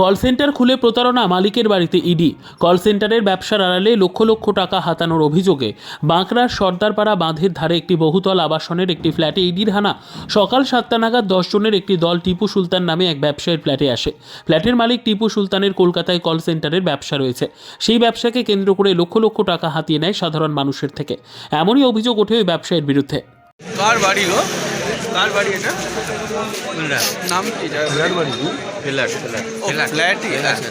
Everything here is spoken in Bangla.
কল সেন্টার খুলে প্রতারণা মালিকের বাড়িতে ইডি। কল সেন্টারের ব্যবসার আড়ালে লক্ষ লক্ষ টাকা হাতানোর অভিযোগে বাঁকড়ার সর্দারপাড়া বাঁধের ধারে একটি বহুতল আবাসনের একটি ফ্ল্যাটে ইডির হানা। সকাল সাতটা নাগাদ দশ জনের একটি দল টিপু সুলতান নামে এক ব্যবসায়ীর ফ্ল্যাটে আসে। ফ্ল্যাটের মালিক টিপু সুলতানের কলকাতায় কল সেন্টারের ব্যবসা রয়েছে। সেই ব্যবসাকে কেন্দ্র করে লক্ষ লক্ষ টাকা হাতিয়ে নেয় সাধারণ মানুষের থেকে। এমনই অভিযোগ ওঠে ওই ব্যবসায়ীর বিরুদ্ধে। কার বাড়ি গো? কার বাড়ি এটা নাম কি ফ্ল্যাট বাড়ি ফ্ল্যাট ফ্ল্যাট ও ফ্ল্যাটই আচ্ছা